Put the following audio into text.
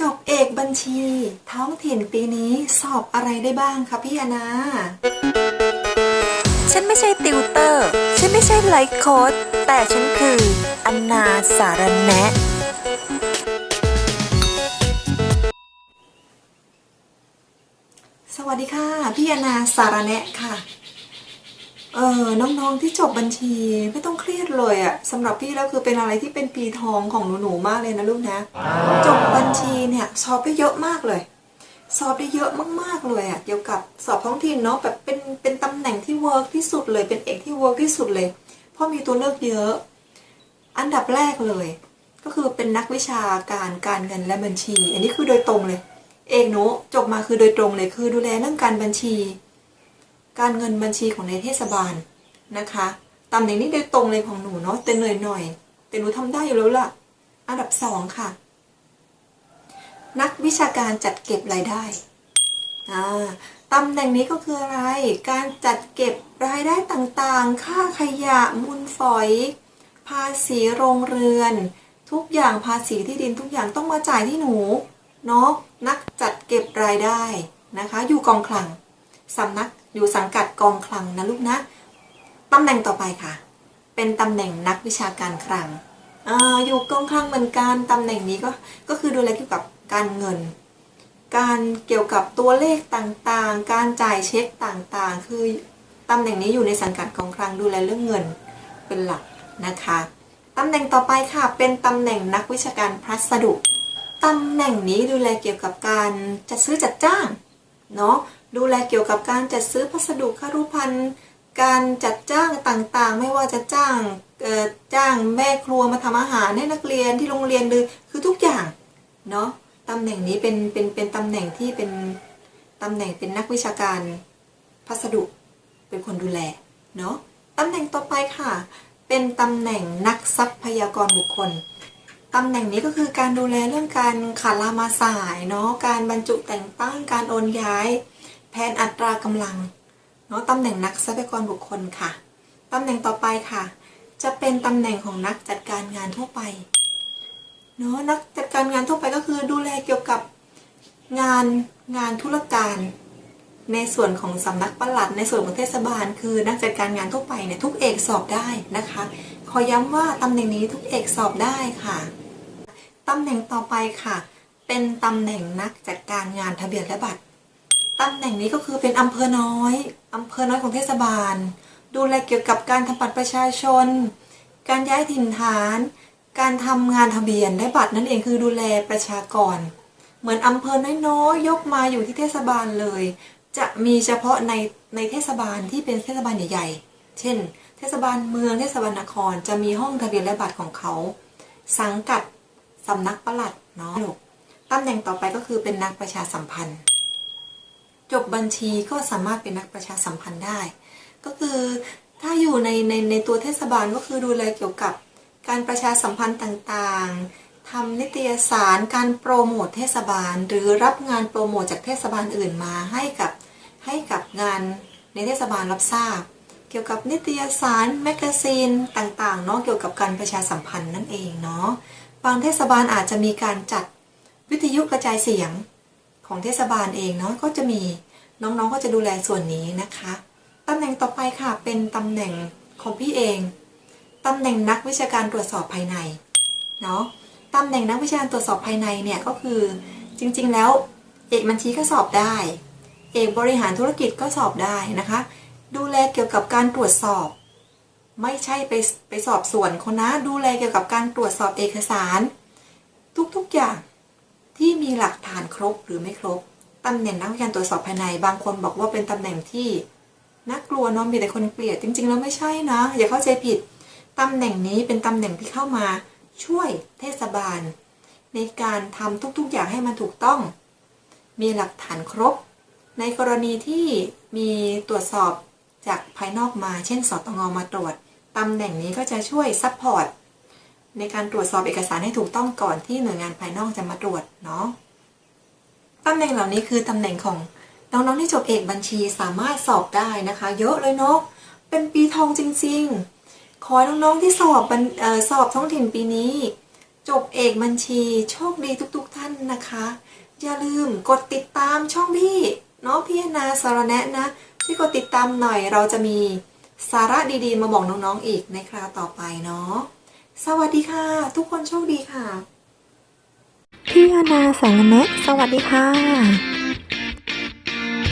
จบเอกบัญชี ท้องถิ่นปีนี้สอบอะไรได้บ้างคะพี่อนา ฉันไม่ใช่ติวเตอร์ ฉันไม่ใช่ไลฟ์โค้ดแต่ฉันคืออันนาสารแนะสวัสดีค่ะ พี่อนาสารแนะค่ะ เออน้องๆที่จบบัญชีไม่ต้องเครียดเลยอะสำหรับพี่แล้วคือเป็นอะไรที่เป็นปีทองของหนูๆมากเลยนะลูกนะ จบบัญชีเนี่ยสอบได้เยอะมากเลย สอบได้เยอะมากๆเลยอะเกี่ยวกับสอบท้องถิ่นเนาะแบบเป็นเป็นตำแหน่งที่เวิร์กที่สุดเลยเป็นเอกที่เวิร์กที่สุดเลยเพราะมีตัวเลือกเยอะ อันดับแรกเลย ก็คือเป็นนักวิชาการการเงินและบัญชี อันนี้คือโดยตรงเลย เอกหนูจบมาคือโดยตรงเลยคือดูแลเรื่องการบัญชี การเงินบัญชีของในเทศบาลนะคะตำแหน่งนี้โดยตรงเลยของหนูเนาะแต่เหนื่อยหน่อยแต่หนูทำได้อยู่แล้วล่ะ อันดับสองค่ะ นักวิชาการจัดเก็บรายได้อ่าตำแหน่งนี้ก็คืออะไร การจัดเก็บรายได้ต่างๆ ค่าขยะมูลฝอย ภาษีโรงเรือน ทุกอย่างภาษีที่ดินทุกอย่างต้องมาจ่ายที่หนูเนาะนักจัดเก็บรายได้นะคะ อยู่กองคลังสำนัก อยู่สังกัดกองคลังนะลูกนะตำแหน่งต่อไปค่ะ เป็นตำแหน่งนักวิชาการคลังออยู่กองคลังเหมือนกันตำแหน่งนี้ก็ก็คือดูแลเกี่ยวกับการเงิน การเกี่ยวกับตัวเลขต่างๆ การจ่ายเช็คต่างๆ คือตำแหน่งนี้อยู่ในสังกัดกองคลังดูแลเรื่องเงินเป็นหลักนะคะตำแหน่งต่อไปค่ะเป็นตำแหน่งนักวิชาการพัสดุตำแหน่งนี้ดูแลเกี่ยวกับการจัดซื้อจัดจ้างเนาะ ดูแลเกี่ยวกับการจัดซื้อพัสดุคารุภัณฑ์การจัดจ้างต่างๆ ไม่ว่าจะจ้างเจ้างแม่ครัวมาทำอาหารให้นักเรียนที่โรงเรียนหรือคือทุกอย่างเนาะตำแหน่งนี้เป็นเป็นเป็นตำแหน่งที่เป็นตำแหน่งเป็นนักวิชาการพัสดุเป็นคนดูแลเนาะตำแหน่งต่อไปค่ะ เป็นตำแหน่งนักทรัพยากรบุคคลตำแหน่งนี้ก็คือการดูแลเรื่องการขาดลามาสายเนาะการบรรจุแต่งตั้งการโอนย้าย แผนอัตรากำลังเนาะตำแหน่งนักทรัพยากรบุคคลค่ะตำแหน่งต่อไปค่ะ จะเป็นตำแหน่งของนักจัดการงานทั่วไปเนาะนักจัดการงานทั่วไปก็คือดูแลเกี่ยวกับงานงานธุรการ ในส่วนของสำนักปลัด ในส่วนของเทศบาล คือนักจัดการงานทั่วไปเนี่ยทุกเอกสอบได้นะคะ ขอย้ำว่าตำแหน่งนี้ทุกเอกสอบได้ค่ะตำแหน่งต่อไปค่ะ เป็นตำแหน่งนักจัดการงานทะเบียนและบัตร ตำแหน่งนี้ก็คือเป็นอำเภอน้อยอำเภอน้อยของเทศบาล ดูแลเกี่ยวกับการทำบัตรประชาชน การย้ายถิ่นฐาน การทำงานทะเบียนและบัตรนั่นเองคือดูแลประชากร เหมือนอำเภอน้อยๆยกมาอยู่ที่เทศบาลเลย จะมีเฉพาะในในเทศบาลที่เป็นเทศบาลใหญ่ๆ เช่น เทศบาลเมืองเทศบาลนคร จะมีห้องทะเบียนและบัตรของเขา สังกัดสำนักปลัดเนาะตำแหน่งต่อไปก็คือเป็นนักประชาสัมพันธ์ จบบัญชีก็สามารถเป็นนักประชาสัมพันธ์ได้ ก็คือถ้าอยู่ในในในตัวเทศบาลก็คือดูแลเกี่ยวกับการประชาสัมพันธ์ต่างๆทำนิตยสารการโปรโมทเทศบาล หรือรับงานโปรโมทจากเทศบาลอื่นมาให้กับให้กับงานในเทศบาลรับทราบ เกี่ยวกับนิตยสารแมกกาซีนต่างๆเนาะเกี่ยวกับการประชาสัมพันธ์นั่นเองเนาะบางเทศบาลอาจจะมีการจัดวิทยุกระจายเสียง ของเทศบาลเองเนาะก็จะมีน้องๆก็จะดูแลส่วนนี้นะคะตำแหน่งต่อไปค่ะเป็นตำแหน่งของพี่เองตำแหน่งนักวิชาการตรวจสอบภายในเนาะตำแหน่งนักวิชาการตรวจสอบภายในเนี่ยก็คือจริงๆแล้วเอกบัญชีก็สอบได้ เอกบริหารธุรกิจก็สอบได้นะคะ ดูแลเกี่ยวกับการตรวจสอบ ไม่ใช่ไปไปสอบส่วนคนนะดูแลเกี่ยวกับการตรวจสอบเอกสาร ทุกๆอย่าง ที่มีหลักฐานครบหรือไม่ครบตำแหน่งนักวิชาการตรวจสอบภายใน บางคนบอกว่าเป็นตำแหน่งที่น่ากลัวเนาะมีแต่คนเกลียดจริง ๆ แล้วไม่ใช่นะ อย่าเข้าใจผิดตำแหน่งนี้เป็นตำแหน่งที่เข้ามาช่วยเทศบาล ในการทำทุกๆอย่างให้มันถูกต้อง มีหลักฐานครบ ในกรณีที่มีตรวจสอบจากภายนอกมา เช่นสตงมาตรวจตำแหน่งนี้ก็จะช่วยซัพพอร์ต ในการตรวจสอบเอกสารให้ถูกต้องก่อนที่หน่วยงานภายนอกจะมาตรวจเนาะตำแหน่งเหล่านี้คือตำแหน่งของน้องๆที่จบเอกบัญชีสามารถสอบได้นะคะ เยอะเลยเนาะเป็นปีทองจริง ๆ ขอน้องๆที่สอบสอบท้องถิ่นปีนี้ จบเอกบัญชีโชคดีทุก ๆ ท่านนะคะ อย่าลืมกดติดตามช่องพี่เนาะพี่นาสารแนะนะช่วยกดติดตามหน่อยเราจะมีสาระดีๆ มาบอกน้องๆอีกในคราวต่อไปเนาะ สวัสดีค่ะ ทุกคนโชคดีค่ะ พี่อนาแสงรแนะสวัสดีค่ะ